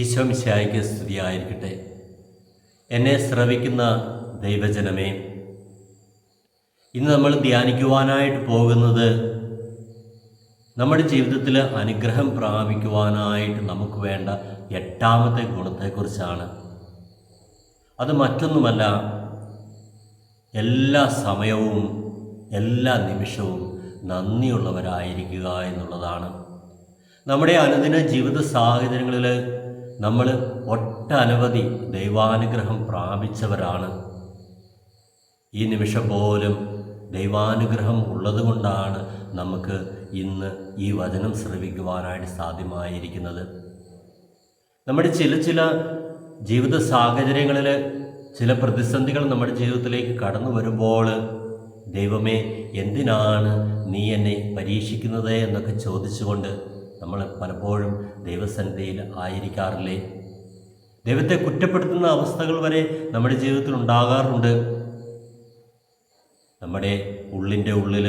ഈശോ മിശായിക്ക് സ്തുതിയായിരിക്കട്ടെ. എന്നെ ശ്രവിക്കുന്ന ദൈവജനമേ ഇന്ന് നമ്മൾ ധ്യാനിക്കുവാനായിട്ട് പോകുന്നത് നമ്മുടെ ജീവിതത്തിൽ അനുഗ്രഹം പ്രാപിക്കുവാനായിട്ട് നമുക്ക് വേണ്ട എട്ടാമത്തെ ഗുണത്തെക്കുറിച്ചാണ്. അത് മറ്റൊന്നുമല്ല എല്ലാ സമയവും എല്ലാ നിമിഷവും നന്ദിയുള്ളവരായിരിക്കുക എന്നുള്ളതാണ്. നമ്മുടെ അനുദിന ജീവിത സാഹചര്യങ്ങളിൽ നമ്മൾ ഒട്ടനവധി ദൈവാനുഗ്രഹം പ്രാപിച്ചവരാണ്. ഈ നിമിഷം പോലും ദൈവാനുഗ്രഹം ഉള്ളതുകൊണ്ടാണ് നമുക്ക് ഇന്ന് ഈ വചനം ശ്രവിക്കുവാനായിട്ട് സാധ്യമായിരിക്കുന്നത്. നമ്മുടെ ചില ചില ജീവിത സാഹചര്യങ്ങളിൽ ചില പ്രതിസന്ധികൾ നമ്മുടെ ജീവിതത്തിലേക്ക് കടന്നു വരുമ്പോൾ ദൈവമേ എന്തിനാണ് നീ എന്നെ പരീക്ഷിക്കുന്നത് എന്നൊക്കെ ചോദിച്ചുകൊണ്ട് നമ്മൾ പലപ്പോഴും ദൈവസന്നിധിയിൽ ആയിരിക്കാറില്ലേ? ദൈവത്തെ കുറ്റപ്പെടുത്തുന്ന അവസ്ഥകൾ വരെ നമ്മുടെ ജീവിതത്തിൽ ഉണ്ടാകാറുണ്ട്. നമ്മുടെ ഉള്ളിന്റെ ഉള്ളിൽ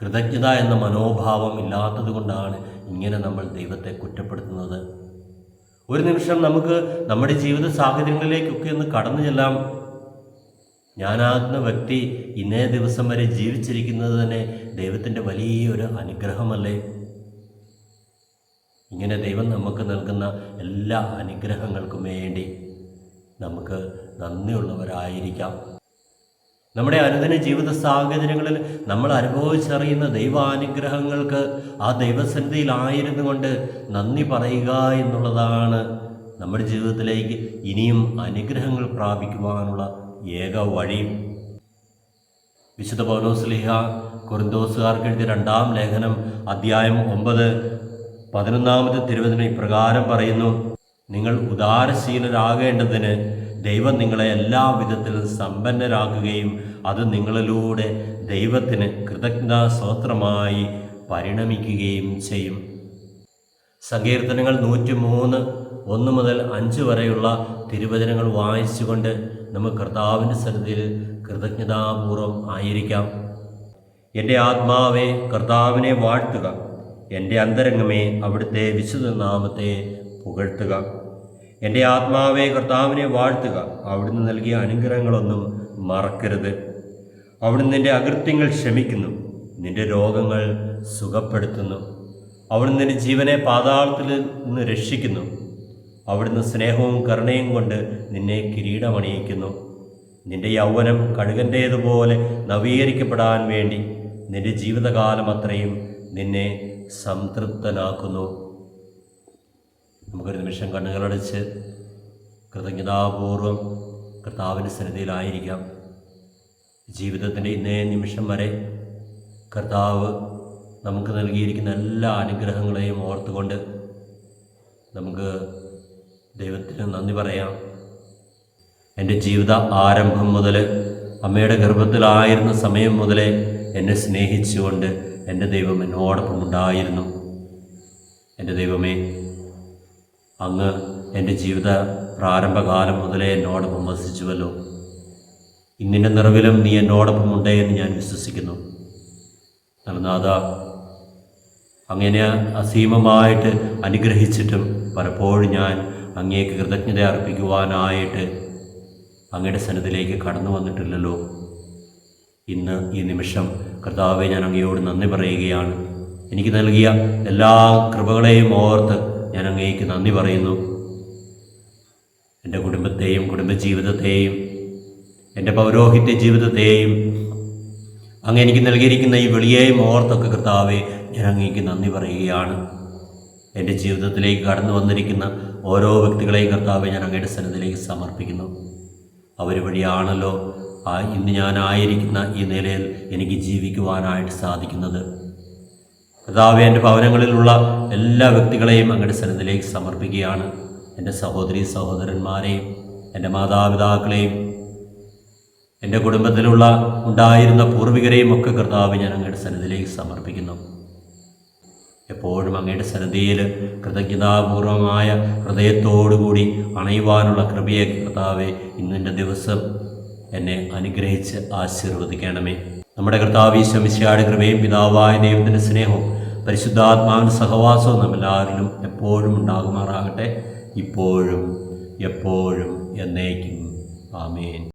കൃതജ്ഞത എന്ന മനോഭാവം ഇല്ലാത്തത് കൊണ്ടാണ് ഇങ്ങനെ നമ്മൾ ദൈവത്തെ കുറ്റപ്പെടുത്തുന്നത്. ഒരു നിമിഷം നമുക്ക് നമ്മുടെ ജീവിത സാഹചര്യങ്ങളിലേക്കൊക്കെ ഒന്ന് കടന്നു ചെല്ലാം. ഞാനാകുന്ന വ്യക്തി ഇന്നേ ദിവസം വരെ ജീവിച്ചിരിക്കുന്നത് തന്നെ ദൈവത്തിന്റെ വലിയൊരു അനുഗ്രഹമല്ലേ? ഇങ്ങനെ ദൈവം നമുക്ക് നൽകുന്ന എല്ലാ അനുഗ്രഹങ്ങൾക്കും വേണ്ടി നമുക്ക് നന്ദിയുള്ളവരായിരിക്കാം. നമ്മുടെ അനുദിന ജീവിത സാഹചര്യങ്ങളിൽ നമ്മൾ അനുഭവിച്ചറിയുന്ന ദൈവാനുഗ്രഹങ്ങൾക്ക് ആ ദൈവസന്നിധിയിലായിരുന്നു കൊണ്ട് നന്ദി പറയുക എന്നുള്ളതാണ് നമ്മുടെ ജീവിതത്തിലേക്ക് ഇനിയും അനുഗ്രഹങ്ങൾ പ്രാപിക്കുവാനുള്ള ഏക വഴി. വിശുദ്ധ പൗലോസ്ലിഹ കുറിന്തോസുകാർക്ക് എഴുതിയ രണ്ടാം ലേഖനം അധ്യായം ഒമ്പത് പതിനൊന്നാമത് തിരുവചനം ഇപ്രകാരം പറയുന്നു നിങ്ങൾ ഉദാരശീലരാകേണ്ടതിന് ദൈവം നിങ്ങളെ എല്ലാ വിധത്തിലും സമ്പന്നരാക്കുകയും അത് നിങ്ങളിലൂടെ ദൈവത്തിന് കൃതജ്ഞതാ സ്തോത്രമായി പരിണമിക്കുകയും ചെയ്യും. സങ്കീർത്തനങ്ങൾ നൂറ്റി മൂന്ന് ഒന്ന് മുതൽ അഞ്ച് വരെയുള്ള തിരുവചനങ്ങൾ വായിച്ചുകൊണ്ട് നമുക്ക് കർത്താവിന്റെ സ്ഥലത്തിൽ കൃതജ്ഞതാപൂർവം ആയിരിക്കാം. എന്റെ ആത്മാവെ കർത്താവിനെ വാഴ്ത്തുക. എന്റെ അന്തരംഗമേ അവിടുത്തെ വിശുദ്ധ നാമത്തെ പുകഴ്ത്തുക. എന്റെ ആത്മാവേ കർത്താവിനെ വാഴ്ത്തുക. അവിടുന്ന് നൽകിയ അനുഗ്രഹങ്ങളൊന്നും മറക്കരുത്. അവിടുന്ന് നിന്റെ അകൃത്യങ്ങൾ ക്ഷമിക്കുന്നു. നിന്റെ രോഗങ്ങൾ സുഖപ്പെടുത്തുന്നു. അവിടുന്ന് നിന്റെ ജീവനെ പാതാളത്തിൽ നിന്ന് രക്ഷിക്കുന്നു. അവിടുന്ന് സ്നേഹവും കരുണയും കൊണ്ട് നിന്നെ കിരീടമണിയിക്കുന്നു. നിന്റെ യൗവനം കഴുകന്റേതുപോലെ നവീകരിക്കപ്പെടാൻ വേണ്ടി നിന്റെ ജീവിതകാലം അത്രയും നിന്നെ സംതൃപ്തനാക്കുന്നു. നമുക്കൊരു നിമിഷം കണ്ണുകളടച്ച് കൃതജ്ഞതാപൂർവം കർത്താവിന്റെ സന്നിധിയിലായിരിക്കാം. ജീവിതത്തിന്റെ ഇന്നേ നിമിഷം വരെ കർത്താവ് നമുക്ക് നൽകിയിരിക്കുന്ന എല്ലാ അനുഗ്രഹങ്ങളെയും ഓർത്തുകൊണ്ട് നമുക്ക് ദൈവത്തിന് നന്ദി പറയാം. എന്റെ ജീവിത ആരംഭം മുതൽ അമ്മയുടെ ഗർഭത്തിലായിരുന്ന സമയം മുതലേ എന്നെ സ്നേഹിച്ചുകൊണ്ട് എന്റെ ദൈവം എന്നോടൊപ്പം ഉണ്ടായിരുന്നു. എന്റെ ദൈവമേ അങ്ങ് എന്റെ ജീവിത പ്രാരംഭകാലം മുതലേ എന്നോടൊപ്പം വസിച്ചുവല്ലോ. ഇന്നിന്റെ നിറവിലും നീ എന്നോടൊപ്പം ഉണ്ടേ എന്ന് ഞാൻ വിശ്വസിക്കുന്നു. നൽനാഥ അങ്ങനെ അസീമമായിട്ട് അനുഗ്രഹിച്ചിട്ടും പലപ്പോഴും ഞാൻ അങ്ങേക്ക് കൃതജ്ഞത അർപ്പിക്കുവാനായിട്ട് അങ്ങയുടെ സന്നിധിയിലേക്ക് കടന്നു വന്നിട്ടില്ലല്ലോ. ഇന്ന് ഈ നിമിഷം കർത്താവെ ഞാൻ അങ്ങയോട് നന്ദി പറയുകയാണ്. എനിക്ക് നൽകിയ എല്ലാ കൃപകളെയും ഓർത്ത് ഞാൻ അങ്ങേക്ക് നന്ദി പറയുന്നു. എന്റെ കുടുംബത്തെയും കുടുംബജീവിതത്തെയും എന്റെ പൗരോഹിത്യ ജീവിതത്തെയും അങ്ങ് എനിക്ക് നൽകിയിരിക്കുന്ന ഈ വെളിയെയും ഓർത്തൊക്കെ കർത്താവെ ഞാൻ അങ്ങേക്ക് നന്ദി പറയുകയാണ്. എന്റെ ജീവിതത്തിലേക്ക് കടന്നു വന്നിരിക്കുന്ന ഓരോ വ്യക്തികളെയും കർത്താവെ ഞാൻ അങ്ങയുടെ സന്നദ്ധയിലേക്ക് സമർപ്പിക്കുന്നു. അവർ വഴിയാണല്ലോ ഇന്ന് ഞാനായിരിക്കുന്ന ഈ നിലയിൽ എനിക്ക് ജീവിക്കുവാനായിട്ട് സാധിക്കുന്നത്. കർത്താവ് എന്റെ ഭവനങ്ങളിലുള്ള എല്ലാ വ്യക്തികളെയും അങ്ങയുടെ സന്നിധിയിലേക്ക് സമർപ്പിക്കുകയാണ്. എന്റെ സഹോദരി സഹോദരന്മാരെയും എന്റെ മാതാപിതാക്കളെയും എന്റെ കുടുംബത്തിലുള്ള ഉണ്ടായിരുന്ന പൂർവികരെയും ഒക്കെ കർത്താവ് ഞാൻ അങ്ങയുടെ സന്നിധിയിലേക്ക് സമർപ്പിക്കുന്നു. എപ്പോഴും അങ്ങയുടെ സന്നിധിയിൽ കൃതജ്ഞതാപൂർവമായ ഹൃദയത്തോടുകൂടി അണയുവാനുള്ള കൃപയെ കർത്താവെ ഇന്നിന്റെ ദിവസം എന്നെ അനുഗ്രഹിച്ച് ആശീർവദിക്കണമേ. നമ്മുടെ കർത്താവ് ഈശ്വമിശയുടെ കൃപയും പിതാവായ ദൈവത്തിന്റെ സ്നേഹവും പരിശുദ്ധാത്മാവിന്റെ സഹവാസവും നമ്മെല്ലാവരിലും എപ്പോഴും ഉണ്ടാകുമാറാകട്ടെ. ഇപ്പോഴും എപ്പോഴും എന്നേക്കും. ആമേൻ.